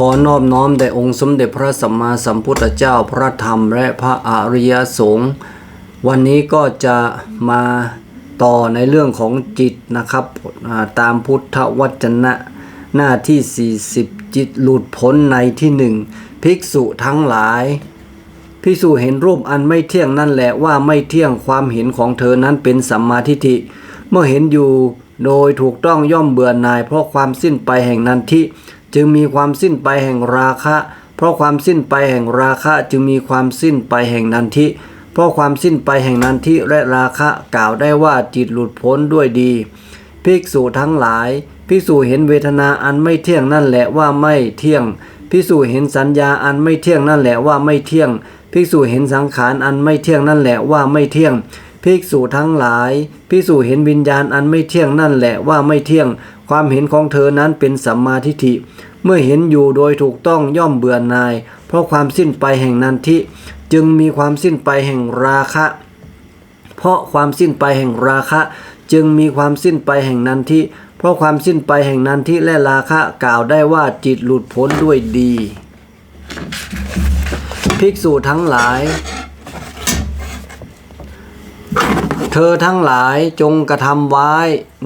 ขอนอบน้อมแด่องค์สมเด็จพระสัมมาสัมพุทธเจ้าพระธรรมและพระอริยสงฆ์วันนี้ก็จะมาต่อในเรื่องของจิตนะครับตามพุทธวจนะหน้าที่ 40 จิตหลุดพ้นในที่หนึ่งภิกษุทั้งหลายพิสูจเห็นรูปอันไม่เที่ยงนั่นแหละว่าไม่เที่ยงความเห็นของเธอนั้นเป็นสัมมาทิฏฐิเมื่อเห็นอยู่โดยถูกต้องย่อมเบื่อหน่ายเพราะความสิ้นไปแห่งนันทิ จึงมีความสิ้นไปแห่งราคะ เพราะความสิ้นไปแห่งราคะจึงมีความสิ้นไปแห่งนันทิ เพราะความสิ้นไปแห่งนันทิและราคะกล่าวได้ว่าจิตหลุดพ้นด้วยดี ภิกษุทั้งหลาย ภิกษุเห็นเวทนาอันไม่เที่ยงนั่นแหละว่าไม่เที่ยง ภิกษุเห็นสัญญาอันไม่เที่ยงนั่นแหละว่าไม่เที่ยง ภิกษุเห็นสังขารอันไม่เที่ยงนั่นแหละว่าไม่เที่ยง ภิกษุทั้งหลาย ภิกษุเห็นวิญญาณอันไม่เที่ยงนั่นแหละว่าไม่เที่ยง ความเห็นของเธอนั้นเป็นสัมมาทิฏฐิ เมื่อเห็นอยู่โดยถูกต้องย่อมเบื่อหน่าย เพราะความสิ้นไปแห่งนันทิ จึงมีความสิ้นไปแห่งราคะ เพราะความสิ้นไปแห่งราคะ จึงมีความสิ้นไปแห่งนันทิ เพราะความสิ้นไปแห่งนันทิและราคะกล่าวได้ว่าจิตหลุดพ้นด้วยดี ภิกษุทั้งหลาย เธอทั้งหลายจงกระทำไว้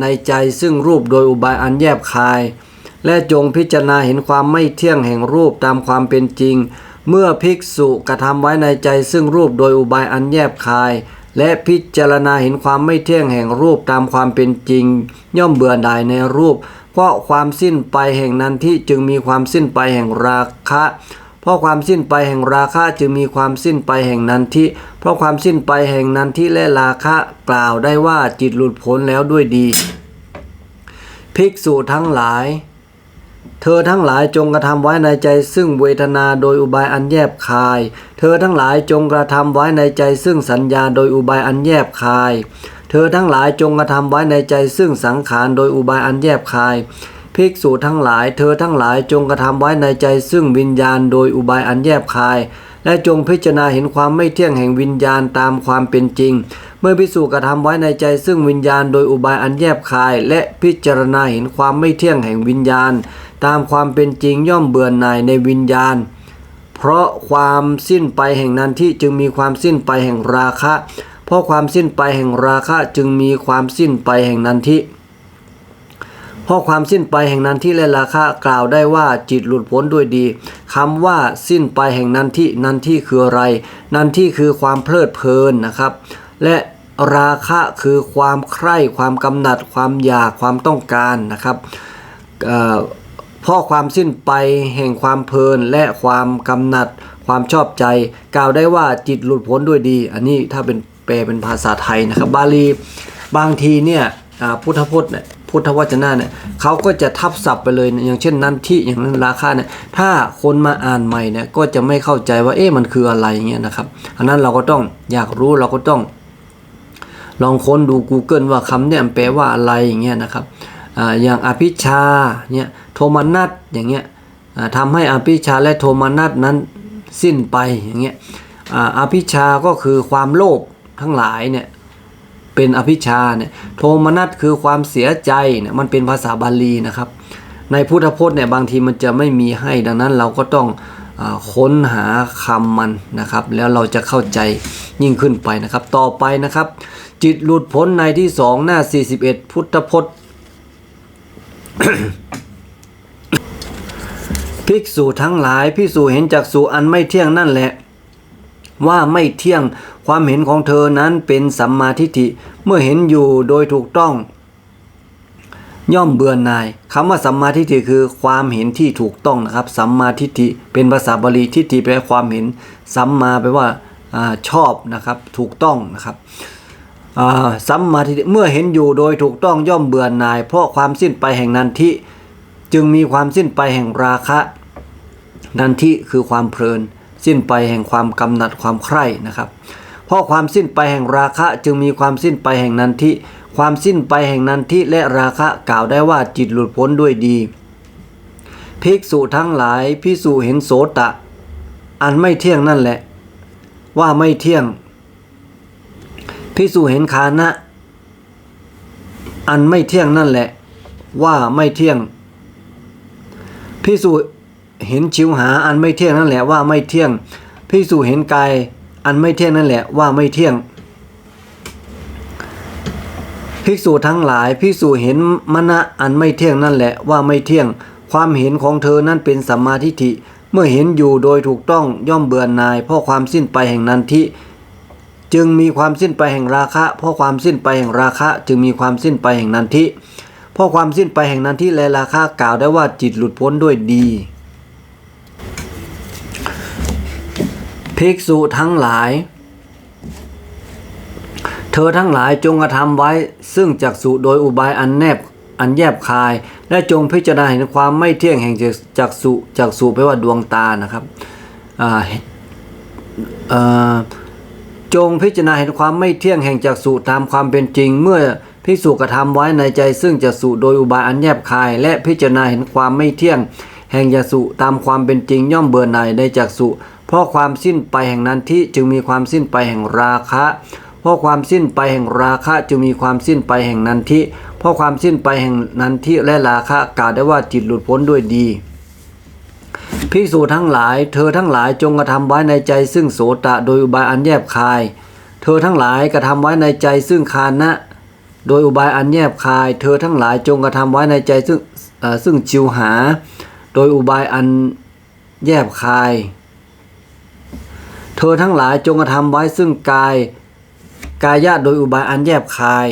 ในใจซึ่งรูปโดยอุบายอันแยบคาย และจงพิจารณาเห็นความไม่เที่ยงแห่งรูปตามความเป็นจริง เมื่อภิกษุกระทำไว้ในใจซึ่งรูปโดยอุบายอันแยบคาย และพิจารณาเห็นความไม่เที่ยงแห่งรูปตามความเป็นจริง ย่อมเบื่อหน่ายในรูป เพราะความสิ้นไปแห่งนั้นที่จึงมีความสิ้นไปแห่งราคะ เพราะความสิ้นไปแห่งราคะจึงมีความสิ้นไปแห่งนันทิ เพราะความสิ้นไปแห่งนันทิและราคะกล่าวได้ว่าจิตหลุดพ้นแล้วด้วยดี ภิกษุทั้งหลาย เธอทั้งหลายจงกระทำไว้ในใจซึ่งเวทนาโดยอุบายอันแยบคาย เธอทั้งหลายจงกระทำไว้ในใจซึ่งสัญญาโดยอุบายอันแยบคาย เธอทั้งหลายจงกระทำไว้ในใจซึ่งสังขารโดยอุบายอันแยบคาย ภิกษุทั้งหลายเธอทั้งหลายจงกระทำไว้ในใจซึ่งวิญญาณโดยอุบายอันแยบคาย และจงพิจารณาเห็นความไม่เที่ยงแห่งวิญญาณตามความเป็นจริง เมื่อพิสูจกระทำไว้ในใจซึ่งวิญญาณโดยอุบายอันแยบคาย และพิจารณาเห็นความไม่เที่ยงแห่งวิญญาณ ตามความเป็นจริงย่อมเบื่อหน่ายในวิญญาณ เพราะความสิ้นไปแห่งนั้นที่จึงมีความสิ้นไปแห่งราคะ เพราะความสิ้นไปแห่งราคะจึงมีความสิ้นไปแห่งนันทิ เพราะความสิ้นไปแห่งนันทิและราคะกล่าวได้ว่าจิตหลุดพ้นด้วยดีคำว่าสิ้นไปแห่งนันทินันทิคืออะไร นันทิคือความเพลิดเพลินนะครับ และราคะคือความใคร่ความกำหนัด ความอยากความต้องการนะครับเอ่อความสิ้นไปแห่งความเพลินและความกำหนัด ความชอบใจ กล่าวได้ว่าจิตหลุดพ้นด้วยดี อันนี้ถ้าเป็นแปลเป็นภาษาไทยนะครับ บาลีบางทีเนี่ยพุทธพจน์เนี่ย พุทธวจนะเนี่ยเขาก็จะทับศัพท์ไปเลยอย่างเช่นนั้นที่อย่างนั้นราคาเนี่ยถ้าคนมาอ่านใหม่เนี่ยก็จะไม่เข้าใจว่าเอ๊ะมันคืออะไรเงี้ยนะครับอันนั้นเราก็ต้องอยากรู้เราก็ต้อง ลองค้นดู Google ว่าคำเนี่ยแปลว่าอะไรอย่างเงี้ยนะครับออย่างอภิชาเนี่ยโทมนัสอย่างเงี้ยทำให้อภิชาและโทมนัสนั้นสิ้นไปอย่างเงี้ยออภิชาก็คือความโลภทั้งหลายเนี่ย เป็นอภิชาเนี่ยโทมนัสคือความเสียใจเนี่ยมันเป็นภาษาบาลีนะครับ ในพุทธพจน์เนี่ยบางทีมันจะไม่มีให้ดังนั้นเราก็ต้องอค้นหาคำมันนะครับ แล้วเราจะเข้าใจยิ่งขึ้นไปนะครับ ต่อไปนะครับ จิตหลุดพ้นในที่สองหน้า 41 พุทธพจน์ภิกษุทั้งหลายภิกษุเห็นจากสุอันไม่เที่ยงนั่นแหละ ว่าไม่เที่ยง ความเห็นของเธอนั้นเป็นสัมมาทิฏฐิเมื่อเห็นอยู่โดยถูกต้อง ย่อมเบื่อหน่ายคำว่าสัมมาทิฏฐิคือความเห็นที่ถูกต้องนะครับ สัมมาทิฏฐิเป็นภาษาบาลีทิฏฐิแปลความเห็น สัมมาแปลว่าอชอบนะครับถูกต้องนะครับสัมมาทิฏฐิเมื่อเห็นอยู่โดยถูกต้องย่อมเบื่อหน่าย เพราะความสิ้นไปแห่งนันทิจึงมีความสิ้นไปแห่งราคะ นันทิคือความเพลิน สิ้นไปแห่งความกำหนัดความใคร่นะครับ เพราะความสิ้นไปแห่งราคะจึงมีความสิ้นไปแห่งนันทิ ความสิ้นไปแห่งนันทิและราคะกล่าวได้ว่าจิตหลุดพ้นด้วยดี ภิกษุทั้งหลายภิกษุเห็นโสตะ อันไม่เที่ยงนั่นแหละ ว่าไม่เที่ยงภิกษุเห็นคานะ อันไม่เที่ยงนั่นแหละ ว่าไม่เที่ยงภิกษุเห็นชิวหาอันไม่เที่ยงนั่นแหละว่าไม่เที่ยงภิกษุเห็นกาย อันไม่เที่ยงนั่นแหละว่าไม่เที่ยง ภิกษุทั้งหลายภิกษุเห็นมณะอันไม่เที่ยงนั่นแหละว่าไม่เที่ยง ความเห็นของเธอนั้นเป็นสัมมาทิฏฐิ เมื่อเห็นอยู่โดยถูกต้องย่อมเบื่อหน่าย เพราะความสิ้นไปแห่งนันทิจึงมีความสิ้นไปแห่งราคะ เพราะความสิ้นไปแห่งราคะจึงมีความสิ้นไปแห่งนันทิเพราะความสิ้นไปแห่งนันทิและราคะกล่าวได้ว่าจิตหลุดพ้นด้วยดี ภิกษุทั้งหลาย เธอทั้งหลายจงกระทำไว้ ซึ่งจักสุโดยอุบายอันแนบอันแยบคาย และจงพิจารณาเห็นความไม่เที่ยงแห่งจักสุจักสุแปลว่าดวงตานะครับจงพิจารณาเห็นความไม่เที่ยงแห่งจักสุตามความเป็นจริง เมื่อภิกษุกระทำไว้ในใจซึ่งจักสุโดยอุบายอันแยบคาย และพิจารณาเห็นความไม่เที่ยงแห่งจักสุตามความเป็นจริงย่อมเบื่อหน่ายในจักสุ เพราะความสิ้นไปแห่งนั้นที่จึงมีความสิ้นไปแห่งราคะ เพราะความสิ้นไปแห่งราคะจึงมีความสิ้นไปแห่งนันทิเพราะความสิ้นไปแห่งนันทิและราคะกล่าวได้ว่าจิตหลุดพ้นด้วยดีภิกษุทั้งหลาย เธอทั้งหลายจงกระทำไว้ในใจซึ่งโสตะโดยอุบายอันแยบคาย เธอทั้งหลายกระทำไว้ในใจซึ่งคานะ โดยอุบายอันแยบคาย เธอทั้งหลายจงกระทำไว้ในใจซึ่งซึ่งจิวหา โดยอุบายอันแยบคาย ธอทั้งหลายจงกระทำไว้ซึ่งกาย กายะโดยอุบายอันแยบคาย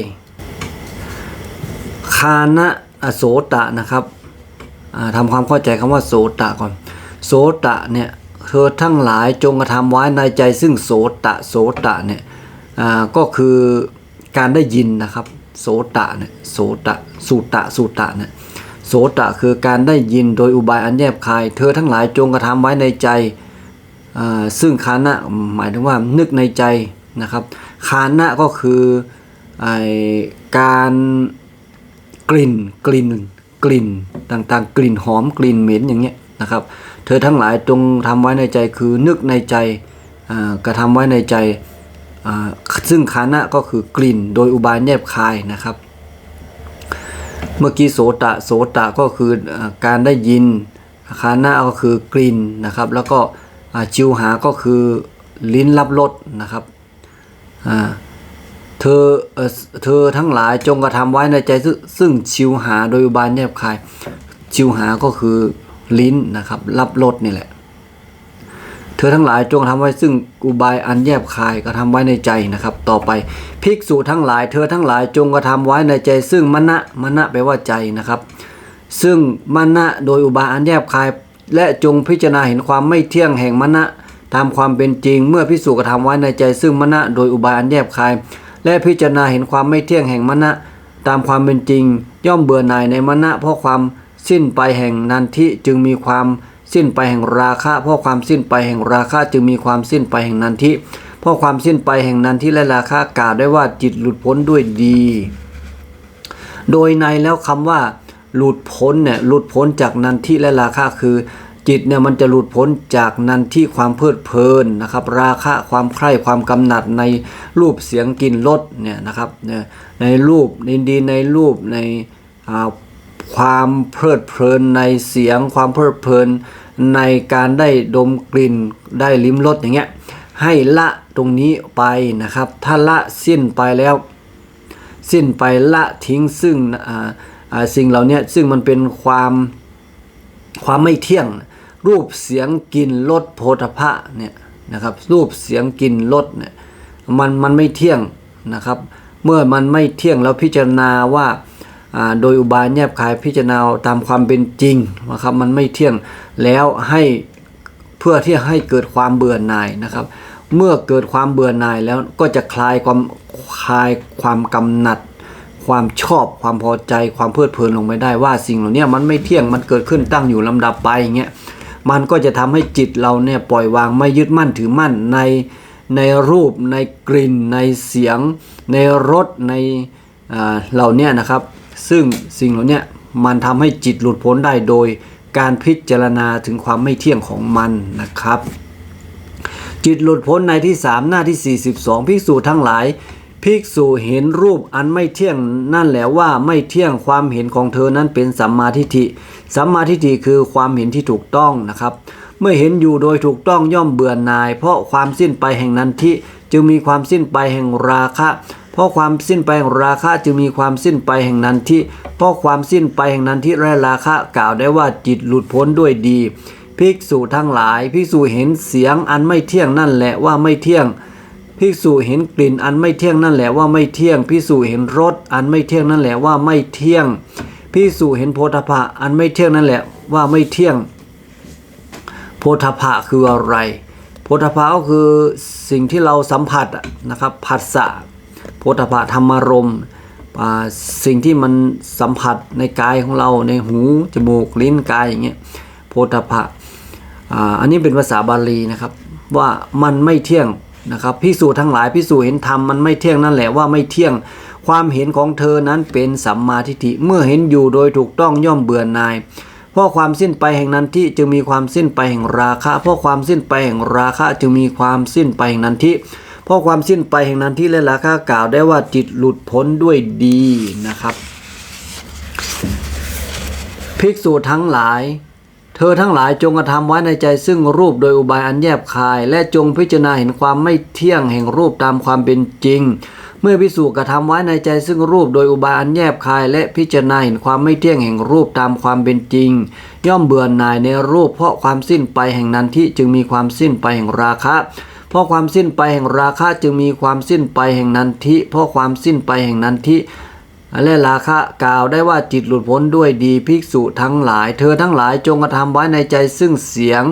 คานะโสตะนะครับอ่าทำความเข้าใจคำว่าโสตะก่อน โสตะเนี่ยเธอทั้งหลายจงกระทำไว้ในใจซึ่งโสตะโสตะเนี่ยก็คือการได้ยินนะครับ โสตะเนี่ยโสตะสุตะสุตะเนี่ยโสตะคือการได้ยินโดยอุบายอันแยบคาย เธอทั้งหลายจงกระทำไว้ในใจ ซึ่งคานะหมายถึงว่านึกในใจนะครับคานะก็คือการกลิ่นกลิ่นกลิ่นต่างๆ กลิ่นหอมกลิ่นเหม็นอย่างเงี้ยนะครับเธอทั้งหลายจงทำไว้ในใจคือนึกในใจกระทำไว้ในใจซึ่งคานะก็คือกลิ่นโดยอุบายแยบคายนะครับ เมื่อกี้โสตะโสตะก็คืออการได้ยินคานะก็คือกลิ่นนะครับ แล้วก็ จิวหาก็คือลิ้นรับรสนะครับเธอเธอทั้งหลายจงกระทำไว้ในใจซึ่งซึ่งชิวหาโดยอุบายแยบคาย ชิวหาก็คือลิ้นนะครับ รับรสนี่แหละ เธอทั้งหลายจงทำไว้ซึ่งอุบายอันแยบคายกระทำไว้ในใจนะครับ ต่อไปภิกษุทั้งหลาย เธอทั้งหลายจงกระทำไว้ในใจ ซึ่งมณะมณะแปลว่าใจนะครับ ซึ่งมณะโดยอุบายอันแยบคาย และจงพิจารณาเห็นความไม่เที่ยงแห่งมณะตามความเป็นจริง เมื่อพิสูจกระทำไว้ในใจซึ่งมณะโดยอุบายอันแยบคาย และพิจารณาเห็นความไม่เที่ยงแห่งมณะตามความเป็นจริง ย่อมเบื่อหน่ายในมณะเพราะความสิ้นไปแห่งนันทิจึงมีความสิ้นไปแห่งราคะเพราะความสิ้นไปแห่งราคะจึงมีความสิ้นไปแห่งนันทิเพราะความสิ้นไปแห่งนันทิและราคะกล่าวได้ว่าจิตหลุดพ้นด้วยดี โดยในแล้วคำว่า หลุดพ้นเนี่ยหลุดพ้นจากนันทิและราคะคือ จิตเนี่ยมันจะหลุดพ้นจากนันทิความเพลิดเพลินนะครับ ราคะความใคร่ความกำหนัดในรูปเสียงกลิ่นรสเนี่ยนะครับในรูปในดีในรูปในความเพลิดเพลินในเสียงความเพลิดเพลินในการได้ดมกลิ่นได้ลิ้มรสอย่างเงี้ยให้ละตรงนี้ไปนะครับ ถ้าละสิ้นไปแล้ว สิ้นไปละทิ้งซึ่งอ่า สิ่งเหล่าเนี้ยซึ่งมันเป็นความความไม่เที่ยง รูปเสียงกลิ่นรสโพธพะเนี่ยนะครับรูปเสียงกลิ่นรสเนี่ยมันมันไม่เที่ยงนะครับ เมื่อมันไม่เที่ยงแล้วพิจารณาว่าอ่าโดยอุบายแยบคายพิจารณาตามความเป็นจริงนะครับมันไม่เที่ยงแล้วให้เพื่อที่ให้เกิดความเบื่อหน่ายนะครับ เมื่อเกิดความเบื่อหน่ายแล้วก็จะคลายความคลายความกำหนัด ความชอบความพอใจความเพลิดเพลินลงไปได้ว่าสิ่งเหล่านี้มันไม่เที่ยงมันเกิดขึ้นตั้งอยู่ลำดับไปอย่างเงี้ยมันก็จะทำให้จิตเราเนี่ยปล่อยวางไม่ยึดมั่นถือมั่นในในรูปในกลิ่น ในเสียง ในรสในอ่าเหล่านี้นะครับ ซึ่งสิ่งเหล่านี้มันทำให้จิตหลุดพ้นได้โดยการพิจารณาถึงความไม่เที่ยงของมันนะครับจิตหลุดพ้นในที่ 3 หน้าที่ 42 ภิกษุทั้งหลาย ภิกษุเห็นรูปอันไม่เที่ยงนั่นแหละว่าไม่เที่ยงความเห็นของเธอนั้นเป็นสัมมาทิฏฐิ สัมมาทิฏฐิคือความเห็นที่ถูกต้องนะครับ เมื่อเห็นอยู่โดยถูกต้องย่อมเบื่อหน่าย เพราะความสิ้นไปแห่งนันทิจึงมีความสิ้นไปแห่งราคะ เพราะความสิ้นไปแห่งราคะจึงมีความสิ้นไปแห่งนันทิเพราะความสิ้นไปแห่งนันทิและราคะกล่าวได้ว่าจิตหลุดพ้นด้วยดี ภิกษุทั้งหลายภิกษุเห็นเสียงอันไม่เที่ยงนั่นแหละว่าไม่เที่ยง ภิกษุเห็นกลิ่นอันไม่เที่ยงนั่นแหละว่าไม่เที่ยงภิกษุเห็นรสอันไม่เที่ยงนั่นแหละว่าไม่เที่ยงภิกษุเห็นโพธพะอันไม่เที่ยงนั่นแหละว่าไม่เที่ยง โพธพะคืออะไร โพธพะก็คือสิ่งที่เราสัมผัสนะครับผัสสะโพธพะธรรมารมสิ่งที่มันสัมผัสในกายของเราในหูจมูกลิ้นกายอย่างเงี้ยโพธพะอันนี้เป็นภาษาบาลีนะครับ ว่ามันไม่เที่ยง นะครับพิสูจน์ทั้งหลายพิสูจน์เห็นธรรมมันไม่เที่ยงนั่นแหละว่าไม่เที่ยงความเห็นของเธอนั้นเป็นสัมมาทิฏฐิเมื่อเห็นอยู่โดยถูกต้องย่อมเบื่อหน่ายเพราะความสิ้นไปแห่งนั้นที่จึงมีความสิ้นไปแห่งราคะเพราะความสิ้นไปแห่งราคะจึงมีความสิ้นไปแห่งนั้นที่เพราะความสิ้นไปแห่งนั้นที่และราคะกล่าวได้ว่าจิตหลุดพ้นด้วยดีนะครับ ภิกษุทั้งหลาย เธอทั้งหลายจงกระทำไว้ในใจซึ่งรูปโดยอุบายอันแยบคาย และจงพิจารณาเห็นความไม่เที่ยงแห่งรูปตามความเป็นจริง เมื่อพิสูจน์กระทำไว้ในใจซึ่งรูปโดยอุบายอันแยบคาย และพิจารณาเห็นความไม่เที่ยงแห่งรูปตามความเป็นจริง ย่อมเบื่อหน่ายในรูป เพราะความสิ้นไปแห่งนั้นที่จึงมีความสิ้นไปแห่งราคะเพราะความสิ้นไปแห่งราคะจึงมีความสิ้นไปแห่งนันทิเพราะความสิ้นไปแห่งนันทิ และราคะกล่าวได้ว่าจิตหลุดพ้นด้วยดีภิกษุทั้งหลาย เธอทั้งหลายจงกระทำไว้ในใจซึ่งเสียง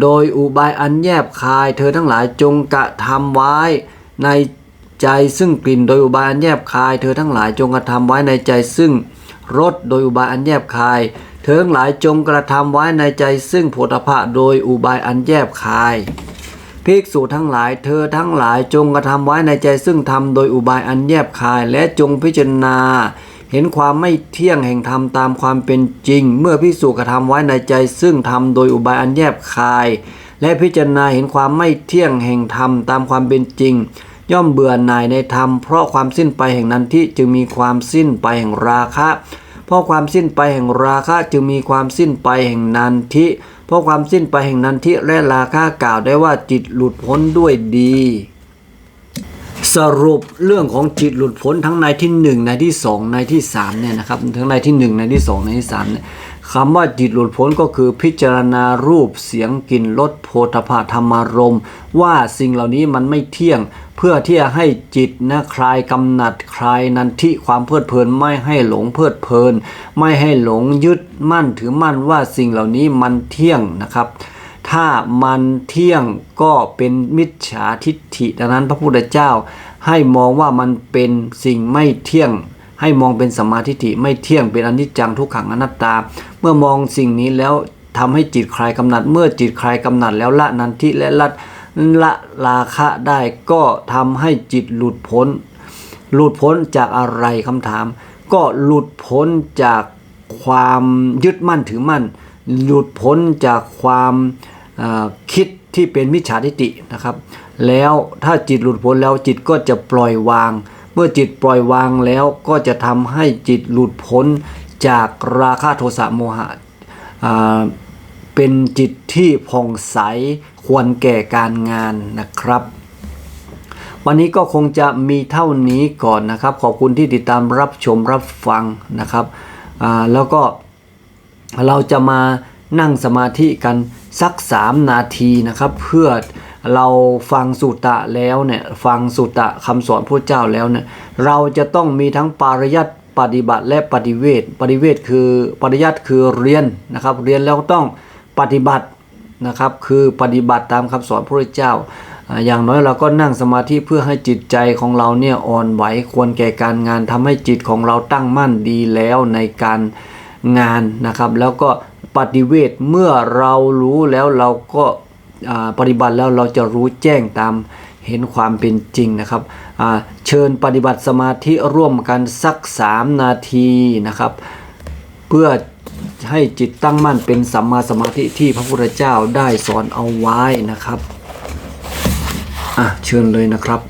โดยอุบายอันแยบคาย เธอทั้งหลายจงกระทำไว้ในใจซึ่งกลิ่นโดยอุบายอันแยบคาย เธอทั้งหลายจงกระทำไว้ในใจซึ่งรสโดยอุบายอันแยบคาย เธอทั้งหลายจงกระทำไว้ในใจซึ่งโผฏฐะโดยอุบายอันแยบคาย ภิกษุทั้งหลายเธอทั้งหลายจงกระทำไว้ในใจซึ่งทำโดยอุบายอันแยบคายและจงพิจารณา เห็นความไม่เที่ยงแห่งธรรมตามความเป็นจริง เมื่อภิกษุกระทำไว้ในใจซึ่งทำโดยอุบายอันแยบคาย และพิจารณาเห็นความไม่เที่ยงแห่งธรรมตามความเป็นจริง ย่อมเบื่อหน่ายในธรรม เพราะความสิ้นไปแห่งนั้นที่จึงมีความสิ้นไปแห่งราคะ เพราะความสิ้นไปแห่งราคะจึงมีความสิ้นไปแห่งนันทิ เพราะความสิ้นไปแห่งนันทิและราคากล่าวได้ว่าจิตหลุดพ้นด้วยดี สรุปเรื่องของจิตหลุดพ้นทั้งในที่หนึ่งในที่สองในที่สามเนี่ยนะครับทั้งในที่หนึ่งในที่สองในที่สามเนี่ย คำว่าจิตหลุดพ้นก็คือพิจารณารูปเสียงกลิ่นรสโพธพะธรรมารมว่าสิ่งเหล่านี้มันไม่เที่ยง เพื่อที่จะให้จิตนะคลายกำหนัดคลายนันทิความเพลิดเพลินไม่ให้หลงเพลิดเพลิน ไม่ให้หลงยึดมั่นถือมั่นว่าสิ่งเหล่านี้มันเที่ยงนะครับถ้ามันเที่ยงก็เป็นมิจฉาทิฏฐิดังนั้นพระพุทธเจ้าให้มองว่ามันเป็นสิ่งไม่เที่ยง ให้มองเป็นสมมาทิฏฐิไม่เที่ยงเป็นอนิจจังทุกขังอนัตตา เมื่อมองสิ่งนี้แล้วทำให้จิตคลายกำหนัด เมื่อจิตคลายกำหนัดแล้วละนันทิและละละราคะได้ก็ทำให้จิตหลุดพ้น หลุดพ้นจากอะไรคำถาม ก็หลุดพ้นจากความยึดมั่นถือมั่น หลุดพ้นจากความคิดที่เป็นมิจฉาทิฏฐินะครับ แล้วถ้าจิตหลุดพ้นแล้วจิตก็จะปล่อยวาง เมื่อจิตปล่อยวางแล้วก็จะทำให้จิตหลุดพ้นจากราคะโทสะโมหะเป็นจิตที่ผ่องใสควรแก่การงานนะครับ วันนี้ก็คงจะมีเท่านี้ก่อนนะครับ ขอบคุณที่ติดตามรับชมรับฟังนะครับแล้วก็เราจะมานั่งสมาธิกันสัก 3 นาทีนะครับ เพื่อ เราฟังสุตตะแล้วเนี่ยฟังสุตตะคำสอนพระเจ้าแล้วเนี่ยเราจะต้องมีทั้งปริยัติปฏิบัติและปฏิเวทปฏิเวทคือปริยัติคือเรียนนะครับ เรียนแล้วต้องปฏิบัตินะครับ คือปฏิบัติตามคำสอนพระเจ้า อย่างน้อยเราก็นั่งสมาธิเพื่อให้จิตใจของเราเนี่ยอ่อนไหวควรแก่การงานทำให้จิตของเราตั้งมั่นดีแล้วในการงานนะครับ แล้วก็ปฏิเวทเมื่อเรารู้แล้วเราก็ ปฏิบัติแล้วเราจะรู้แจ้งตามเห็นความเป็นจริงนะครับเชิญปฏิบัติสมาธิร่วมกันสัก 3 นาทีนะครับ เพื่อให้จิตตั้งมั่นเป็นสัมมาสมาธิที่พระพุทธเจ้าได้สอนเอาไว้นะครับ อะเชิญเลยนะครับ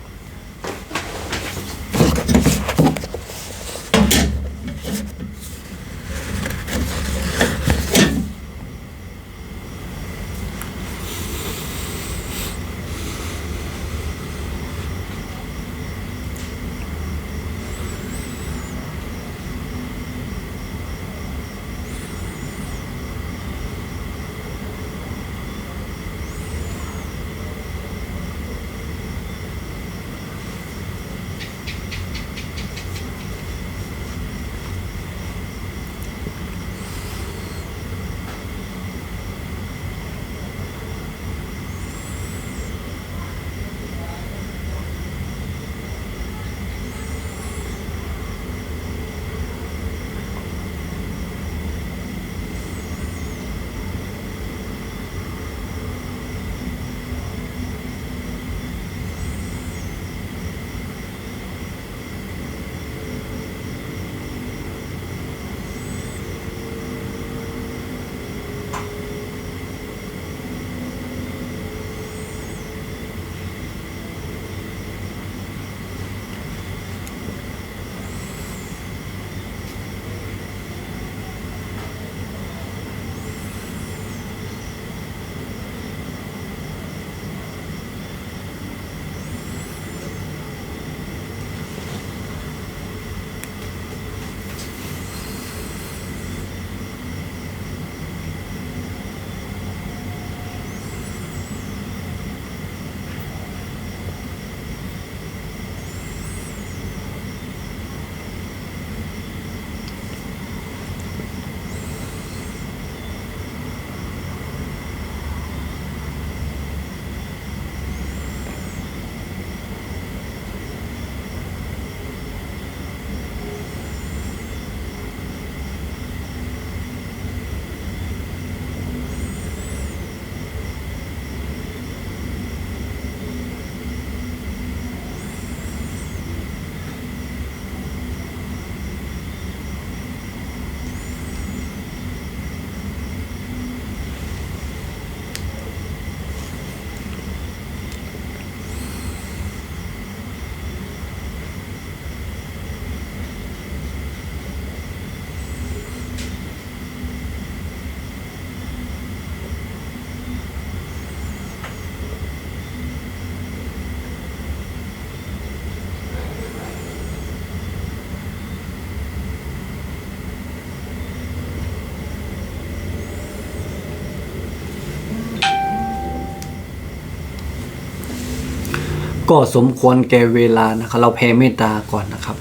ก็สมควรแก่เวลานะครับเราแผ่เมตตาก่อนนะครับ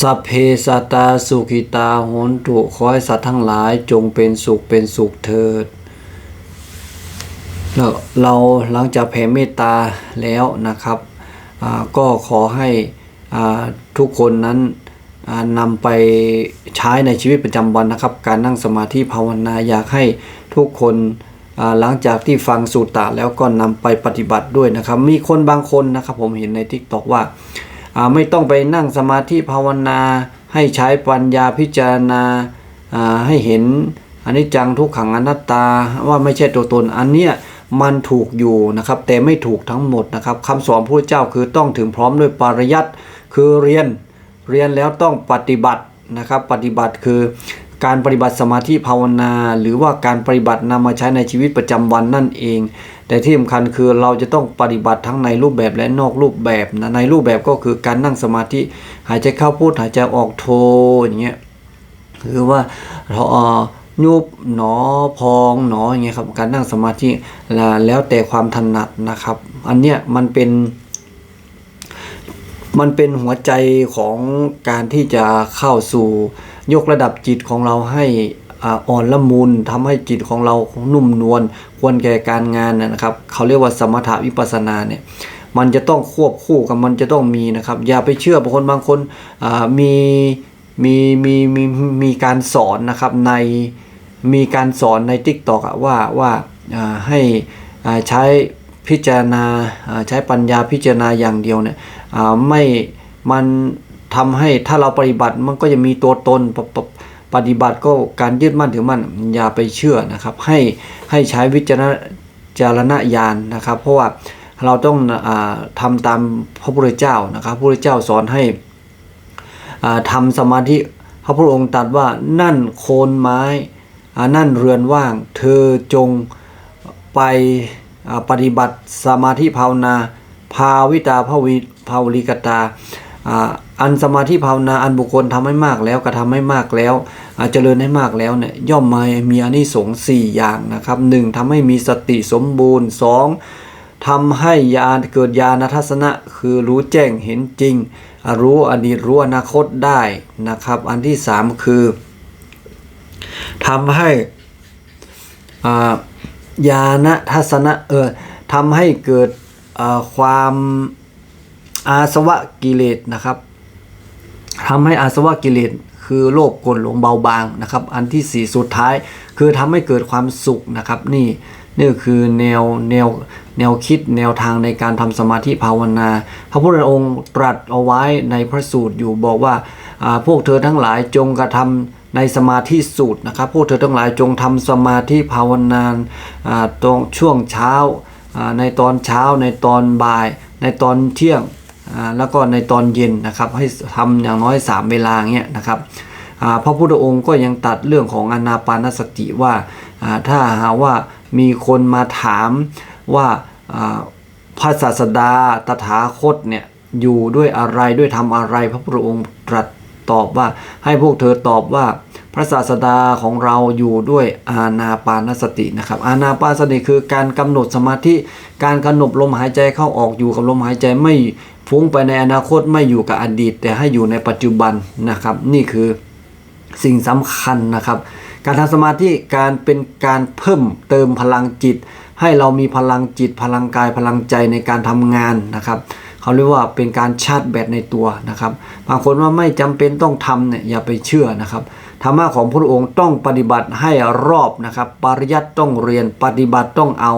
สัพเพสัตาสุขิตาโหนตุขอให้สัตว์ทั้งหลายจงเป็นสุขเป็นสุขเถิดแล้วเราหลังจากแผ่เมตตาแล้วนะครับก็ขอให้ทุกคนนั้นนำไปใช้ในชีวิตประจำวันนะครับ การนั่งสมาธิภาวนาอยากให้ทุกคน หลังจากที่ฟังสูตรตะแล้วก็นำไปปฏิบัติด้วยนะครับ มีคนบางคนนะครับ ผมเห็นใน t ิ k t o k ว่าไม่ต้องไปนั่งสมาธิภาวนา ให้ใช้ปัญญาพิจารณาอ่าให้เห็นอันนี้จังทุกขังอนัตตาว่าไม่ใช่ตัวตนอันเนี้ยมันถูกอยู่นะครับ แต่ไม่ถูกทั้งหมดนะครับคำสอนพระเจ้าคือต้องถึงพร้อมด้วยปริยัติคือเรียนเรียนแล้วต้องปฏิบัตินะครับ ปฏิบัติคือ การปฏิบัติสมาธิภาวนา หรือว่าการปฏิบัตินำมาใช้ในชีวิตประจำวันนั่นเอง แต่ที่สำคัญคือเราจะต้องปฏิบัติทั้งในรูปแบบและนอกรูปแบบนะในรูปแบบก็คือการนั่งสมาธิหายใจเข้าพูดหายใจออกโทอย่างเงี้ยคือว่าเราเอ่อยุบหนอพองหนออย่างเงี้ยครับการนั่งสมาธิแล้วแล้วแต่ความถนัดนะครับ อันเนี้ยมันเป็น มันเป็นหัวใจของการที่จะเข้าสู่ ยกระดับจิตของเราให้อ่อนละมุนทำให้จิตของเรานุ่มนวลควรแก่การงานนะครับ เขาเรียกว่าสมถะวิปัสสนาเนี่ยมันจะต้องควบคู่กับมันจะต้องมีนะครับ อย่าไปเชื่อบางคนบางคนมีมีมีมีมีการสอนนะครับในมีการสอนใน t ิ k t o อะว่าว่าให้ใช้พิจารณาใช้ปัญญาพิจารณาอย่างเดียวเนี่ยไม่มัน ทำให้ถ้าเราปฏิบัติมันก็จะมีตัวตนปปปฏิบัติก็การยึดมั่นถือมั่นอย่าไปเชื่อนะครับ ให้ให้ใช้วิจารณจารณญาณนะครับ เพราะว่าเราต้องอาทำตามพระพุทธเจ้านะครับพระพุทธเจ้าสอนให้อ่าทำสมาธิพระพุทธองค์ตรัสว่านั่นโคนไม้นั่นเรือนว่าง เธอจงไปปฏิบัติสมาธิภาวนา ภาวิตาภาวิภาวริกตา อันสมาธิภาวนาอันบุคคลทำให้มากแล้วกระทำให้มากแล้วเจริญให้มากแล้วเนี่ยย่อมมามีอานิสงส์สี่อย่างนะครับหนึ่งทำให้มีสติสมบูรณ์สองทำให้ญาณเกิดญาณทัศนะคือรู้แจ้งเห็นจริง รู้อดีตรู้อนาคตได้นะครับ อันที่สามคือทำให้อ่าญาณทัศนะเออทำให้เกิดความ อาสวะกิเลสนะครับทำให้อาสวะกิเลสคือโลภโกรธหลงเบาบางนะครับ อันที่สี่สุดท้าย คือทำให้เกิดความสุขนะครับ นี่นี่คือแนวแนวแนวคิดแนวทางในการทำสมาธิภาวนา พระพุทธองค์ตรัสเอาไว้ในพระสูตรอยู่บอกว่าพวกเธอทั้งหลายจงกระทำในสมาธิสูตรนะครับ พวกเธอทั้งหลายจงทำสมาธิภาวนาอ่าตรงช่วงเช้าในตอนเช้าในตอนบ่าย ในตอนเที่ยง แล้วก็ในตอนเย็นนะครับให้ทำอย่างน้อย 3 เวลาเงี้ยนะครับพระพุทธองค์ก็ยังตัดเรื่องของอนาปานสติว่าถ้าหาว่ามีคนมาถามว่าพระศาสดาตถาคตเนี่ยอยู่ด้วยอะไรด้วยทำอะไรพระพุทธองค์ตรัสตอบว่าให้พวกเธอตอบว่าพระศาสดาของเราอยู่ด้วยอาณาปานสตินะครับอาณาปานสติคือการกำหนดสมาธิการกำหนดลมหายใจเข้าออกอยู่กับลมหายใจไม่ ฟุ้งไปในอนาคตไม่อยู่กับอดีต แต่ให้อยู่ในปัจจุบันนะครับ นี่คือสิ่งสำคัญนะครับ การทำสมาธิการเป็นการเพิ่มเติมพลังจิต ให้เรามีพลังจิตพลังกายพลังใจในการทำงานนะครับเขาเรียกว่าเป็นการชาร์จแบตในตัวนะครับ บางคนว่าไม่จำเป็นต้องทำเนี่ยอย่าไปเชื่อนะครับธรรมะของพระองค์ต้องปฏิบัติให้รอบนะครับ ปริยัติต้องเรียนปฏิบัติต้องเอา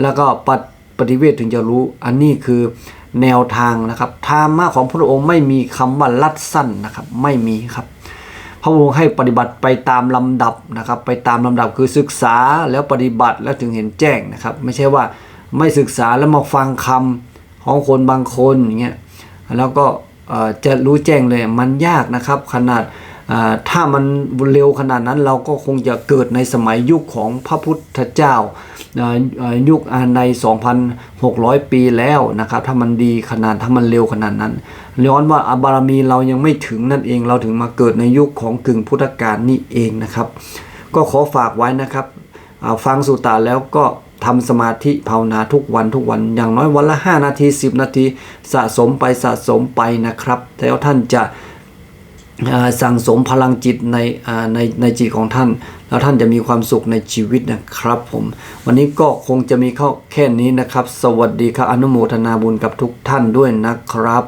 แล้วก็ปฏิปฏิเวทถึงจะรู้ อันนี้คือ แนวทางนะครับธรรมะของพระองค์ไม่มีคำว่าลัดสั้นนะครับไม่มีครับ พระองค์ให้ปฏิบัติไปตามลำดับนะครับ ไปตามลำดับคือศึกษาแล้วปฏิบัติแล้วถึงเห็นแจ้งนะครับ ไม่ใช่ว่าไม่ศึกษาแล้วมาฟังคำของคนบางคนอย่างเงี้ยแล้วก็จะรู้แจ้งเลยมันยากนะครับ ขนาด ถ้ามันเร็วขนาดนั้นเราก็คงจะเกิดในสมัยยุคของพระพุทธเจ้ายุคใน 2,600 ปีแล้วนะครับถ้ามันดีขนาดถ้ามันเร็วขนาดนั้นย้อนว่าบารมีเรายังไม่ถึงนั่นเองเราถึงมาเกิดในยุคของกึ่งพุทธกาลนี่เองนะครับ ก็ขอฝากไว้นะครับฟังสุตตาแล้วก็ทำสมาธิภาวนาทุกวันทุกวันอย่างน้อยวันละ 5 นาที 10 นาทีสะสมไปสะสมไปนะครับ แล้วท่านจะ สั่งสมพลังจิตในในในจิตของท่าน แล้วท่านจะมีความสุขในชีวิตนะครับผม วันนี้ก็คงจะมีข้อแค่นี้นะครับ สวัสดีครับอนุโมทนาบุญกับทุกท่านด้วยนะครับ